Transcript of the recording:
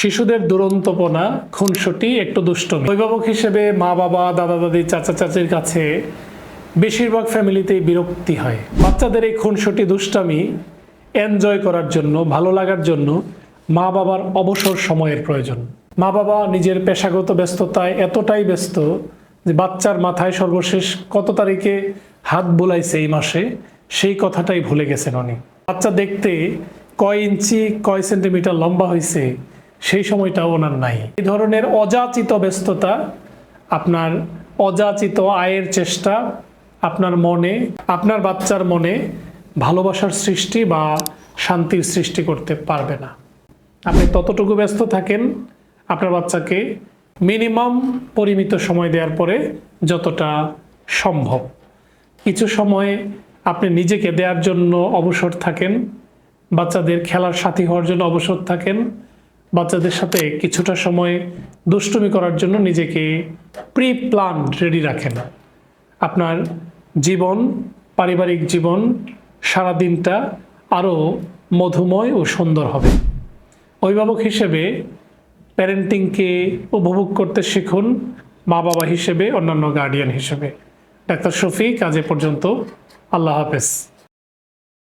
শিশুদের দুরন্তপনা, খুনসুটি, একটু দুষ্টমি। অভিভাবক হিসেবে মা, বাবা, দাদা, দাদি, চাচা, চাচির কাছে বেশিরভাগ ফ্যামিলিতেই বিরক্তি হয়। বাচ্চাদের এই খুনসুটি, দুষ্টামি এনজয় করার জন্য, ভালো লাগার জন্য মা, বাবার অবসর সময়ের প্রয়োজন। মা, বাবা নিজের পেশাগত ব্যস্ততায় এতটাই ব্যস্ত যে বাচ্চার মাথায় সর্বশেষ কত তারিখে হাত বোলাইছে এই মাসে, সেই কথাটাই ভুলে গেছেন উনি বাচ্চা দেখতে কয় ইঞ্চি, কয় সেন্টিমিটার লম্বা হয়েছে সেই সময়টা ওনার নাই। এই ধরনের অযাচিত ব্যস্ততা, আপনার অযাচিত আয়ের চেষ্টা, আপনার মনে, আপনার বাচ্চার মনে ভালোবাসার সৃষ্টি বা শান্তির সৃষ্টি করতে পারবে না। আপনি ততটুকু ব্যস্ত থাকেন, আপনার বাচ্চাকে মিনিমাম পরিমিত সময় দেওয়ার পরে যতটা সম্ভব। কিছু সময় আপনি নিজেকে দেওয়ার জন্য অবসর থাকেন, বাচ্চাদের খেলার সাথী হওয়ার জন্য অবসর থাকেন বাচ্চাদের সাথে কিছুটা সময় দুষ্টুমি করার জন্য নিজেকে প্রি প্ল্যান রেডি রাখেন। আপনার জীবন, পারিবারিক জীবন সারা দিনটা আরও মধুময় ও সুন্দর হবে। অভিভাবক হিসেবে প্যারেন্টিংকে উপভোগ করতে শিখুন মা বাবা হিসেবে, অন্যান্য গার্ডিয়ান হিসেবে। ডাক্তার শফিক, আজ এ পর্যন্ত। আল্লাহ হাফেজ।